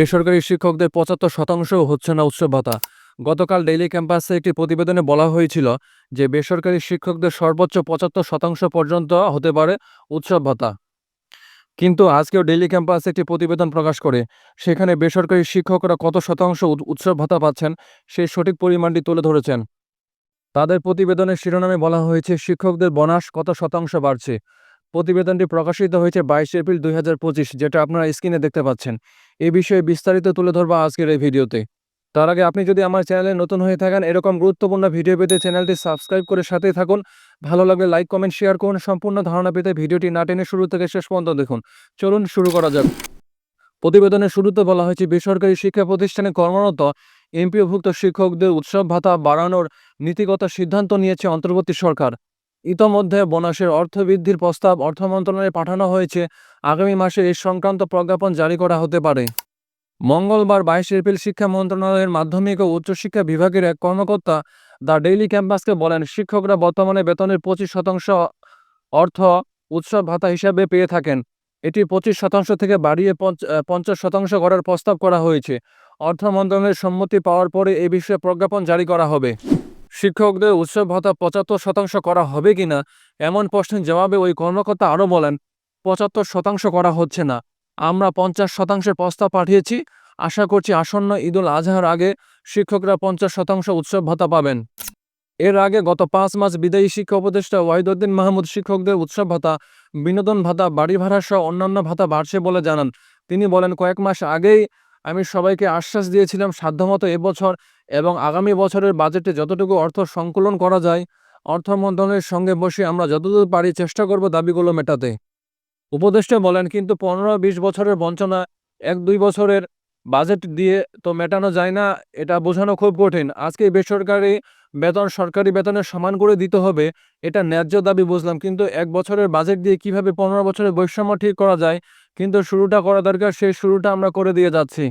বেসরকারি শিক্ষকদের পঁচাত্তর শতাংশও হচ্ছে না উৎসব ভাতা। গতকাল ডেইলি ক্যাম্পাসে একটি প্রতিবেদনে বলা হয়েছিল যে, বেসরকারি শিক্ষকদের সর্বোচ্চ পঁচাত্তর শতাংশ পর্যন্ত হতে পারে উৎসব ভাতা। কিন্তু আজকেও ডেইলি ক্যাম্পাসে একটি প্রতিবেদন প্রকাশ করে, সেখানে বেসরকারি শিক্ষকরা কত শতাংশ উৎ- উৎসব ভাতা পাচ্ছেন সেই সঠিক পরিমাণটি তুলে ধরেছেন। তাদের প্রতিবেদনের শিরোনামে বলা হয়েছে, শিক্ষকদের বোনাস কত শতাংশ বাড়ছে? প্রতিবেদনটি প্রকাশিত হয়েছে বাইশ এপ্রিল দুই হাজার পঁচিশ, যেটা আপনারা স্ক্রিনে দেখতে পাচ্ছেন। এই বিষয়ে বিস্তারিত তুলে ধরবো আজকের এই ভিডিওতে। তার আগে আপনি যদি আমার চ্যানেলে নতুন হয়ে থাকেন, এরকম গুরুত্বপূর্ণ ভিডিও পেতে চ্যানেলটি সাবস্ক্রাইব করে সাথেই থাকুন। ভালো লাগলে লাইক, কমেন্ট, শেয়ার করুন। সম্পূর্ণ ধারণা পেতে ভিডিওটি না টেনে শুরু থেকে শেষ পর্যন্ত দেখুন। চলুন শুরু করা যাক। প্রতিবেদনের শুরুতে বলা হয়েছে, বেসরকারি শিক্ষা প্রতিষ্ঠানে কর্মরত এমপিওভুক্ত শিক্ষকদের উৎসব ভাতা বাড়ানোর নীতিগত সিদ্ধান্ত নিয়েছে অন্তর্বর্তী সরকার। ইতোমধ্যে বোনাসের অর্থ বৃদ্ধির প্রস্তাব অর্থ মন্ত্রণালয়ে পাঠানো হয়েছে। আগামী মাসে এই সংক্রান্ত প্রজ্ঞাপন জারি করা হতে পারে। মঙ্গলবার বাইশ এপ্রিল শিক্ষা মন্ত্রণালয়ের মাধ্যমিক ও উচ্চশিক্ষা বিভাগের এক কর্মকর্তা দ্য ডেইলি ক্যাম্পাসকে বলেন, শিক্ষকরা বর্তমানে বেতনের পঁচিশ শতাংশ অর্থ উৎসব ভাতা হিসাবে পেয়ে থাকেন। এটি পঁচিশ শতাংশ থেকে বাড়িয়ে পঞ্চ- পঞ্চাশ শতাংশ করার প্রস্তাব করা হয়েছে। অর্থ মন্ত্রণালয়ের সম্মতি পাওয়ার পরে এ বিষয়ে প্রজ্ঞাপন জারি করা হবে। শিক্ষকদের উৎসব ভাতা পঁচাত্তর শতাংশ করা হবে কিনা? এমন প্রশ্নের জবাবে ওই কর্মকর্তা আরও বলেন, পঁচাত্তর শতাংশ করা হচ্ছে না। আমরা পঞ্চাশ শতাংশের প্রস্তাব পাঠিয়েছি। আশা করছি আসন্ন ঈদুল আজহার আগে শিক্ষকরা পঞ্চাশ শতাংশ উৎসব ভাতা পাবেন। এর আগে গত পাঁচ মাস বিদায়ী শিক্ষা উপদেষ্টা ওয়াহিদুদ্দিন মাহমুদ শিক্ষকদের উৎসব ভাতা, বিনোদন ভাতা, বাড়ি ভাড়া সহ অন্যান্য ভাতা বাড়ছে বলে জানান। তিনি বলেন, কয়েক মাস আগেই আমি সবাইকে আশ্বাস দিয়েছিলাম সাধ্যমতো এবছর এবং আগামী বছরের বাজেটে যতটুকু অর্থ সংকলন করা যায়, অর্থ মন্ত্রণালয়ের সঙ্গে বসে আমরা যতদূর পারি চেষ্টা করব দাবিগুলো মেটাতে। উপদেষ্টা বলেন, কিন্তু পনেরো বিশ বছরের বঞ্চনা এক দুই বছরের বাজেট দিয়ে তো মেটানো যায় না, এটা বোঝানো খুব কঠিন। আজকে বেসরকারি বেতন সরকারি বেতনের সমান করে দিতে হবে, এটা ন্যায্য দাবি বুঝলাম। কিন্তু এক বছরের বাজেট দিয়ে কীভাবে পনেরো বছরের বৈষম্য ঠিক করা যায়, কিন্তু শুরুটা করা দরকার, সেই শুরুটা আমরা করে দিয়ে যাচ্ছি।